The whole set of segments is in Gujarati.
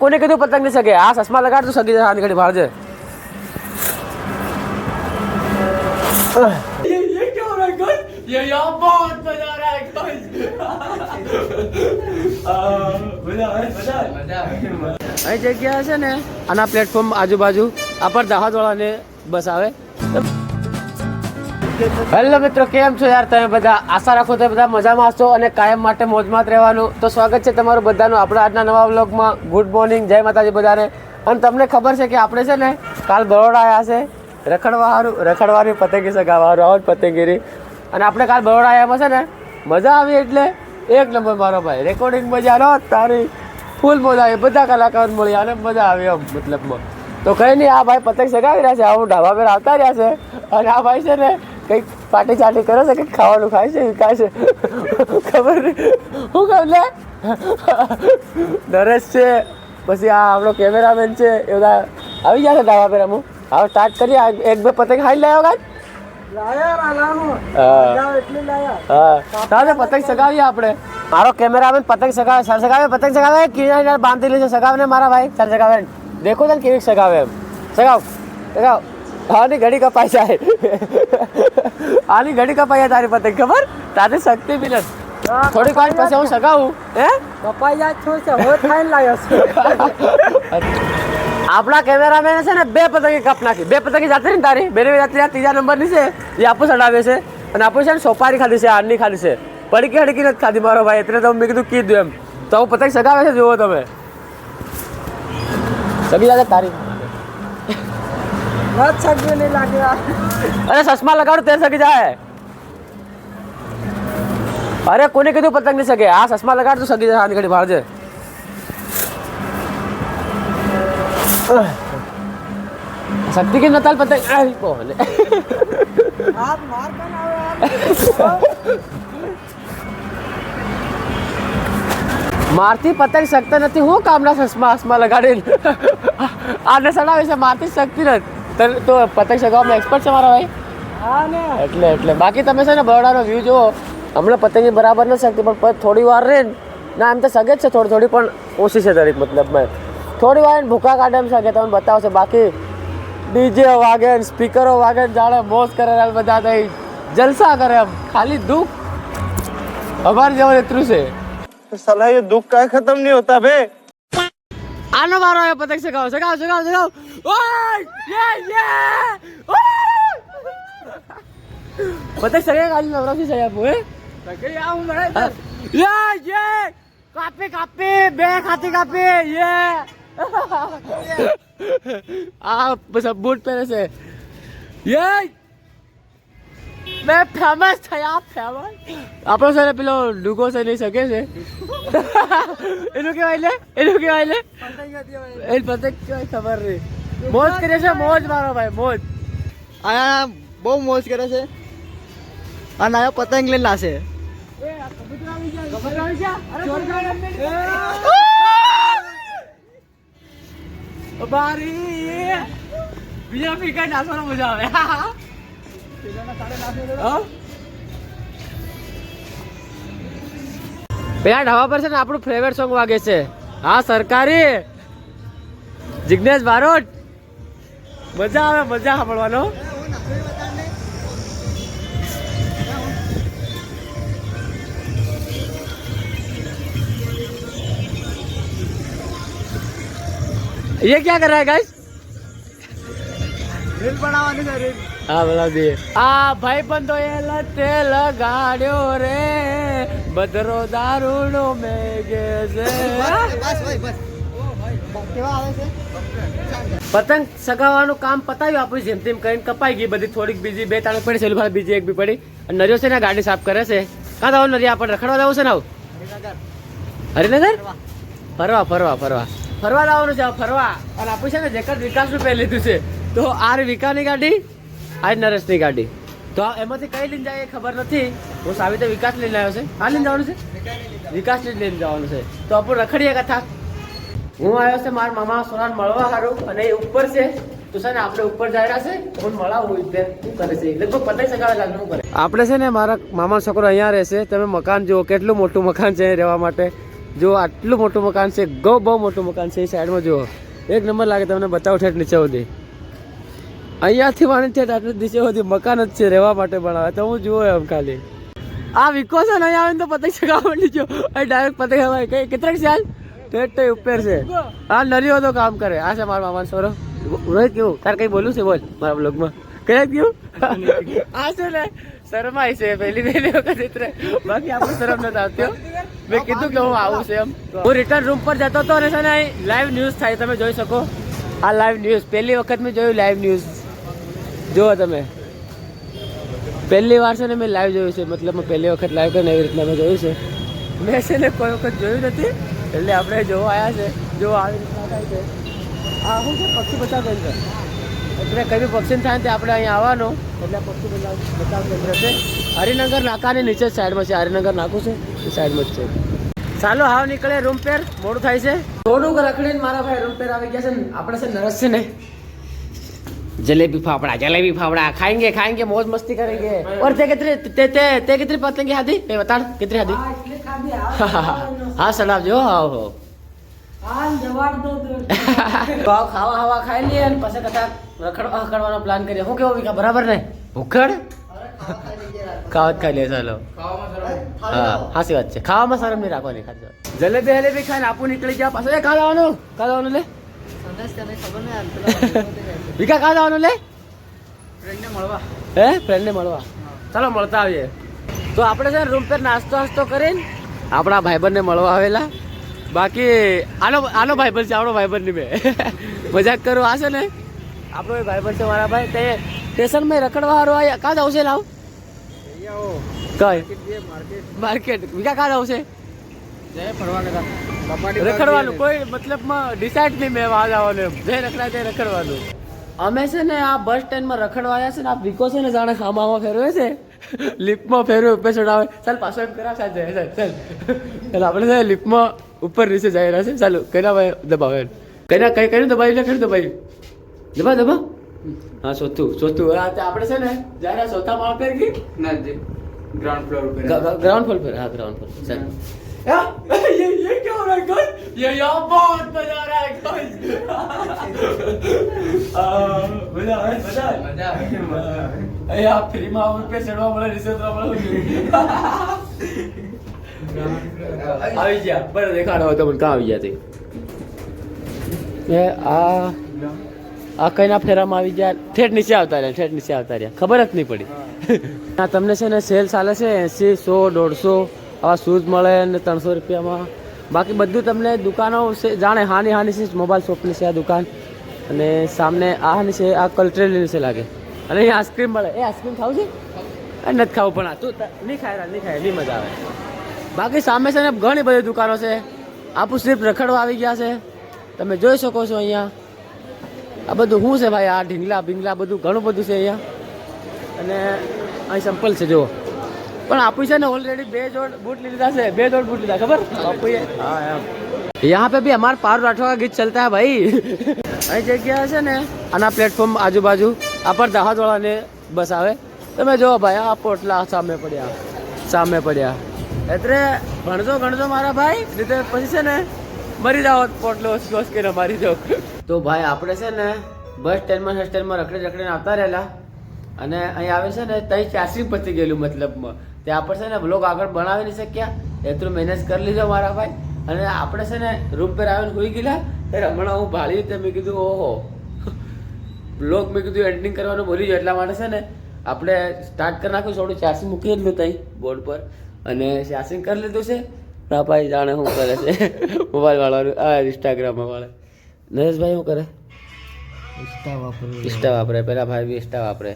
કોને કીધું પતંગ નહીં શકે આ ચશ્મા લગાડ તું સગી હાથ ઘડી બહાર જે અહીં જગ્યા છે ને, આના પ્લેટફોર્મ આજુબાજુ, આ પર દાહોદ વાળાને બસ આવે. હેલો મિત્રો, કેમ છો યાર? તમે બધા આશા રાખો તમે બધા મજામાં હશો અને કાયમ માટે મોજમાં જ રહેવાનું. તો સ્વાગત છે તમારું બધાનું આપણા આજના નવા વ્લોગમાં. ગુડ મોર્નિંગ જય માતાજી બધાને. અને તમને ખબર છે કે આપણે છે ને કાલ બરોડા આવ્યા છે. રખડવાહારું રખડવાની પતંગી સગાવાનું આવો પતંગીરી. અને આપણે કાલ બરોડા આવ્યામાં છે ને મજા આવી એટલે એક નંબર મારો ભાઈ. રેકોર્ડિંગ મજા નો તારી. ફૂલ મજા આવી. બધા કલાકાર મળી અને મજા આવી આમ મતલબમાં. તો કઈ નહીં, આ ભાઈ પતંગ સગાવી રહ્યા છે. આવું ઢાબા પર આવતા રહ્યા છે. અને આ ભાઈ છે ને કંઈક પાટી ચાટી કરો છે કંઈક ખાવાનું ખાય છે વિકાસ ખબર નહીં. શું કહું લે. નરેશ છે પછી આ આપણો કેમેરામેન છે એ બધા આવી જશે ડાવા પેરા હું હવે સ્ટાર્ટ કરીએ એક બે પતંગ ખાઈ લાવ્યો કાંઈ હા. હા. પતંગ સગાવીએ આપણે? મારો કેમેરામેન પતંગ સગાવે સર સગાવે પતંગ સગાવે? કિનારે બાંધી લે છે સગાવે ને મારા ભાઈ સર સગાવે. દેખો તને કેવી સગાવે એમ. સગાવ સગાવ. આની ઘડી કપાઈ જાય. આની ઘડી કપાઈ જાય તારી પતંગ ખબર? તારી શક્તિ મિલન. થોડીક વાર પછી હું સગાવું હે? આપણા કેમેરામેન છે ને બે પતંગી કાપ નાખી. બે પતંગી જાતે ને તારી? બે જાતે ત્રીજા નંબરની છે. એ આપો ચડાવે છે. અને આપો છે ને સોપારી ખાધી છે આની ખાધી છે. પડકી હડકી નથી ખાધી મારો ભાઈ. એટલે તો મેં કીધું કીધું એમ. તો હું પતંગ સગાવે છે જુઓ તમે. સગી જાતે તારી. અરે ચશ્મા લગાડો તે સગી જાય. અરે કોને કીધું પતંગ નહીં શકે આ ચશ્મા લગાડ તું સગી આની ઘડી ભાળજે શક્તિ કે નતાલ પતંગ? આવી બોલે મારથી પતંગ શકતા નથી. હું કામના ચશ્મા ચશ્મા લગાડીને? આને સડાવે છે મારતી શકતી નથી. તને તો પતંગ ચગાવવાનો એક્સપર્ટ છે મારા ભાઈ. હા ને. એટલે એટલે. બાકી તમે છે ને બરોડાનો વ્યૂ જુઓ. હમણાં પતંગની બરાબર નથી શકતી પણ થોડી વાર રહે ના. એમ તો સગે જ છે થોડી થોડી પણ ઓછી છે તરીકે મતલબ મેં થોડી વાર ભૂખા કાઢે એમ સગે તમને બતાવશે. બાકી ડીજે વાગે સ્પીકરો વાગે જાણે મોજ કરે બધા થઈ જલસા કરે એમ. ખાલી દુઃખ અમારે જેવું એટલું છે. સલાહ દુઃખ કાંઈ ખતમ નહીં હોતા ભાઈ. આનો વારો આવ્યો પતંગ ચગાવો ચગાવો ચગાવો ચગાવો. પતંગ સગાઈ કાલી નવરાશી છે આપો હે. યે યે! કાપે કાપે બે ખાતે કાપે યે! આ બસ બૂટ પહેરે છે. યે! મેં ફેમસ થયા ફેમસ આપણો છે પેલો ડુગો છે નહીં શકે છે એનું કેવાય લે એનું કેવાય લે એ પતંગ કહેવાય ખબર નહીં મોજ કરે છે મોજ મારો ભાઈ મોજ આયા બહુ મોજ કરે છે અને આયો પતંગ લઈને લાશે બારી બીજા ફીકા નાસવાનો મજા આવે? પેલા ઢાબા પર છે ને આપણું ફેવરેટ સોંગ વાગે છે હા સરકારી જિગ્નેશ બારોટ મજા આવે મજા સાંભળવાનો ये क्या कर रहा है गाइस રીલ બનાવવાની છે રીલ હા બધા બે. આ ભાઈ બંધો એ લતે લગાડ્યો રે. બધરો દારૂનો મેગે છે. બસ ભાઈ બસ પતંગ સગાવવાનું કામ પતાવ્યું આપણું જેમ તેમ કરીને કપાઈ ગઈ. બધી થોડીક બીજી બે ત્રણ પડી છે બીજી એક બી પડી. અને નરિયો છે ને ગાડી સાફ કરે છે. કાં તો નરિયા, આપણે રખડવા જવું છે ને આવું? હરિનગર? ફરવા ફરવા ફરવા. ફરવા જવાનું છે ફરવા. અને આપણું છે ને જેકર વિકાસનું પહેરી લીધું છે. તો આ વિકાની ગાડી? આ જ નરેશની ગાડી. તો એમાંથી કઈ લઈને જાય એ ખબર નથી. હું સાવી તો વિકાસ લઈને આવ્યો છે. આ લઈને જવાનું છે? વિકાસ લઈને જવાનું છે. તો આપણે રખડીએ કથા. હું આવ્યો છે મારા મામા સોનાને મળવા સારું અને એ ઉપર છે. તો છે ને આપણે ઉપર જઈ છે. હું મળાવું આપણે છે ને મારા મામા છોકરો અહીંયા રહેશે તમે મકાન જુઓ, કેટલું મોટું મકાન છે રહેવા માટે. જો આટલું મોટું મકાન છે. ગૌ બહુ મોટું મકાન છે. એ સાઈડમાં જુઓ. એક નંબર લાગે તમને બતાવું ઠેઠ નીચે સુધી. અહીંયાથી વાણી છે આટલું નીચે સુધી મકાન જ છે, રહેવા માટે બનાવે તો હું જુઓ એમ ખાલી. આ વિકો છે ને આવે તો પતંગ ચગાવવા માંડી જો. ડાયરેક્ટ પતંગ હવાય કઈ કેટલાક સાલ ઠેઠ તો ઉપર છે. આ નરીઓ તો કામ કરે. આ છે મારા મામાનો સોરો રોહિત, કેવું? તારે કઈ બોલું છે? બોલ. મારા બ્લોગમાં કયા કેવું આ છે ને શરમાય છે. પહેલી પહેલી વખત એટલે બાકી આપણે શરમ નથી આવતી. મેં કીધું કે હું આવું છે એમ. હું રિટર્ન રૂમ પર જતો હતો અને છે ને લાઈવ ન્યૂઝ થાય. તમે જોઈ શકો. આ લાઈવ ન્યૂઝ પહેલી વખત મેં જોયું લાઈવ ન્યૂઝ જુઓ તમે. પહેલી વાર છે ને મેં લાઈવ જોયું છે. મતલબ મેં પહેલી વખત લાઈવ કરીને એવી રીતના મેં જોયું છે. મેં છે ને કોઈ વખત જોયું નથી. એટલે આપણે જોવા આવ્યા છે. જો આવી રીતના થાય છે. આ શું છે? પક્ષી બચાવ કેન્દ્ર. એટલે કઈ બી પક્ષી થાય તે આપણે અહીંયા આવવાનું. એટલે પક્ષી બચાવ બચાવ કેન્દ્ર છે. હરિનગર નાકાની નીચે સાઈડમાં છે. હરિનગર નાકું છે. એ સાઈડમાં જ છે. ચાલો, હાવ નીકળે. રૂમ પેર મોડું થાય છે. થોડુંક રખડીને મારા ભાઈ રૂમ પેર આવી ગયા છે ને. આપણે છે નરસ છે ને जलेबी फाफड़ा जलेबी फाफड़ा खाएंगे खाएंगे मौज मस्ती करेंगे और ते कितने ते ते ते कितनी पतंगे खाधी ए बता कितनी खाधी हाँ सलाम जो आओ हो તો આવ ખાવા ખાવા ખાઈ લઈએ અને પછી કદાચ રખડવા રખડવાનો પ્લાન કરીએ શું કેવું વિકા બરાબર ને ભૂખડ ખાવા જ ખાઈ લઈએ ચાલો હા હાસી વાત છે ખાવામાં શરમ નહીં રાખવાની ખાલી જલેબી હલેબી ખાઈને આપું નીકળી ગયા પાછળ એ ખા જવાનું ખા જવાનું લે વિકા કા જવાનું લે હે ફ્રેન્ડને મળવા ચાલો મળતા આવીએ તો આપણે છે રૂમ પર નાસ્તો વાસ્તો કરીને આપણા ભાઈબંધને મળવા આવેલા બાકી આનો આનો ભાઈબંધ છે આપણો ભાઈબંધ નહીં મેં મજાક કરું આ છે ને આપણો એ ભાઈબંધ છે મારા ભાઈ તે સ્ટેશનમાં રખડવા વાળો આવ્યા કાં આવશે લાવ કઈ માર્કેટ બીજા કાં આવશે રખડવાનું કોઈ મતલબમાં ડિસાઇડ નહીં મેં આજ આવવાનું એમ. જે રખડાય તે રખડવાનું. અમે છે ને આ બસ સ્ટેન્ડમાં રખડવાયા છે ને આ વિકો છે ને જાણે ખામામાં ફેરવે છે. લિફ્ટમાં ફેરવે પેશન્ટ આવે ચાલ પાછો એમ કરાવ સાહેબ જાય સાહેબ ચાલ. આપણે છે લિફ્ટમાં ઉપર નીચે જાય રહ્યા છે. ચાલો કઈના ભાઈ દબાવે કઈના કઈ કઈ દબાવી લે કઈ દબાવી. દબા દબા. હા સોતું સોતું આપણે છે ને જ્યારે સોતા માળ પર ગઈ ના ગ્રાઉન્ડ ફ્લોર ઉપર. ગ્રાઉન્ડ ફ્લોર હા ગ્રાઉન્ડ ફ્લોર સાહેબ my god! Ya yapma bedarak. બધા હવે બધા મજા આવે એ આ ફ્રીમાં આવું પે ચડવા મળે રિસેટવા મળે આવી ગયા બરાબર દેખાડો તમને કાં આવી ગયા તે આ આ કઈના ફેરામાં આવી ગયા ઠેઠ નીચે આવતા રહ્યા ઠેઠ નીચે આવતા રહ્યા ખબર જ નહીં પડી આ તમને છે ને સેલ ચાલે છે એસી સો દોઢસો આવા શૂઝ મળે ને ત્રણસો રૂપિયામાં બાકી બધું તમને દુકાનો છે જાણે હાની હાની છે, મોબાઈલ શોપની છે આ દુકાન. અને સામને આ હાની છે, આ કલ્ચરલની છે લાગે. અને અહીં આઈસ્ક્રીમ મળે. એ આઈસ્ક્રીમ ખાવું છે? નથી ખાવું, પણ આ તું નહીં ખાય નહીં ખાય, નહીં મજા આવે. બાકી સામે છે ને ઘણી બધી દુકાનો છે. આપું સિર્ફ રખડવા આવી ગયા છે. તમે જોઈ શકો છો અહીંયા. આ બધું શું છે ભાઈ? આ ઢીંગલા ભીંગલા બધું ઘણું બધું છે અહીંયા. અને અહીં સંપલ છે, જુઓ. પણ આપી છે ને ઓલરેડી બે જોડ બૂટ લીધા છે. બે જોડ બૂટ લીધા, ખબર? બાપુએ હા એમ યહાં પે ભી હમાર પાર રાઠવા કા ગીત ચલતા હે ભાઈ. આ જગ્યા છે ને, આના પ્લેટફોર્મ આજુબાજુ, આ પર દાહોદવાળાને બસ આવે. તમે જો ભાઈ, આ પોટલા સામે પડ્યા સામે પડ્યા. એટલે ભણજો, ગણજો મારા ભાઈ રીતે પછી છે ને, મરી જાઓ પોટલો ઘોસ કે મારી દો તો ભાઈ, આપણે છે ને, બસ સ્ટેન્ડમાં હોસ્ટેલમાં રખડે રખડીને આવતા રહેલા. અને અહીં આવે છે ને ત્યાં ચાસરી પતી ગયેલું મતલબમાં. તે આપણે છે ને બ્લોગ આગળ બનાવી નહીં શક્યા. એટલું મેનેજ કરી લીધો મારા ભાઈ. અને આપણે છે ને રૂમ પર આવીને હોઈ ગયેલા. ત્યારે હમણાં હું ભાળી રીતે મેં કીધું ઓહો. બ્લોગ મેં કીધું એડિટિંગ કરવાનું ભૂલી ગયો એટલા માટે છે ને આપણે સ્ટાર્ટ કરી નાખ્યું થોડું ચાસી મૂકી દીધું ત્યાં બોર્ડ પર. અને ચાસી કરી લીધું છે. ના ભાઈ જાણે શું કરે છે. મોબાઈલ વાળાનું આ ઇન્સ્ટાગ્રામમાં વાળા. નરેશભાઈ શું કરે? ઇન્સ્ટા વાપરે પેલા ભાઈ બી ઇન્સ્ટા વાપરે.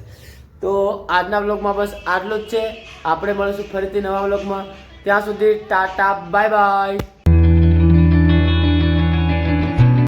તો આજના બ્લોગમાં બસ આટલું જ છે. આપણે મળીશું ફરીથી નવા બ્લોગમાં ત્યાં સુધી ટાટા બાય બાય